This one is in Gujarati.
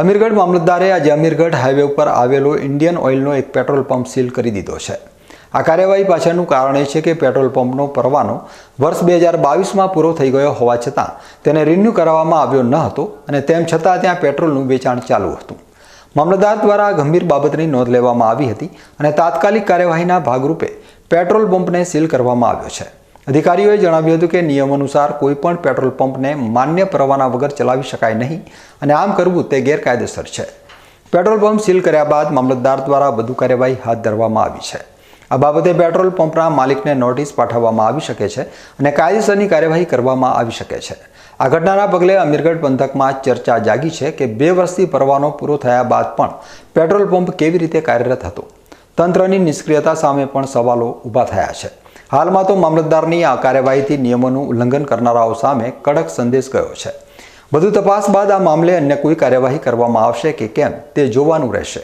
અમીરગઢ મામલતદારે આજે અમીરગઢ હાઈવે ઉપર આવેલો ઇન્ડિયન ઓઇલનો એક પેટ્રોલ પંપ સીલ કરી દીધો છે. આ કાર્યવાહી પાછળનું કારણ એ છે કે પેટ્રોલ પંપનો પરવાનો વર્ષ બે હજાર બાવીસમાં પૂરો થઈ ગયો હોવા છતાં તેને રિન્યૂ કરાવવામાં આવ્યો ન હતો અને તેમ છતાં ત્યાં પેટ્રોલનું વેચાણ ચાલુ હતું. મામલતદાર દ્વારા આ ગંભીર બાબતની નોંધ લેવામાં આવી હતી અને તાત્કાલિક કાર્યવાહીના ભાગરૂપે પેટ્રોલ પંપને સીલ કરવામાં આવ્યો છે. અધિકારીઓએ જણાવ્યું હતું કે નિયમ અનુસાર કોઈ પણ પેટ્રોલ પંપને માન્ય પરવાના વગર ચલાવી શકાય નહીં અને આમ કરવું તે ગેરકાયદેસર છે. પેટ્રોલ પંપ સીલ કર્યા બાદ મામલતદાર દ્વારા વધુ કાર્યવાહી હાથ ધરવામાં આવી છે. આ બાબતે પેટ્રોલ પંપના માલિકને નોટિસ પાઠવવામાં આવી શકે છે અને કાયદેસરની કાર્યવાહી કરવામાં આવી શકે છે. આ ઘટનાના પગલે અમીરગઢ પંથકમાં ચર્ચા જાગી છે કે બે વર્ષથી પરવાનો પૂરો થયા બાદ પણ પેટ્રોલ પંપ કેવી રીતે કાર્યરત હતો? તંત્રની નિષ્ક્રિયતા સામે પણ સવાલો ઊભા થયા છે. હાલમાં તો મામલતદારની આ કાર્યવાહીથી નિયમોનું ઉલ્લંઘન કરનારાઓ સામે કડક સંદેશ ગયો છે. વધુ તપાસ બાદ આ મામલે અન્ય કોઈ કાર્યવાહી કરવામાં આવશે કે કેમ તે જોવાનું રહેશે.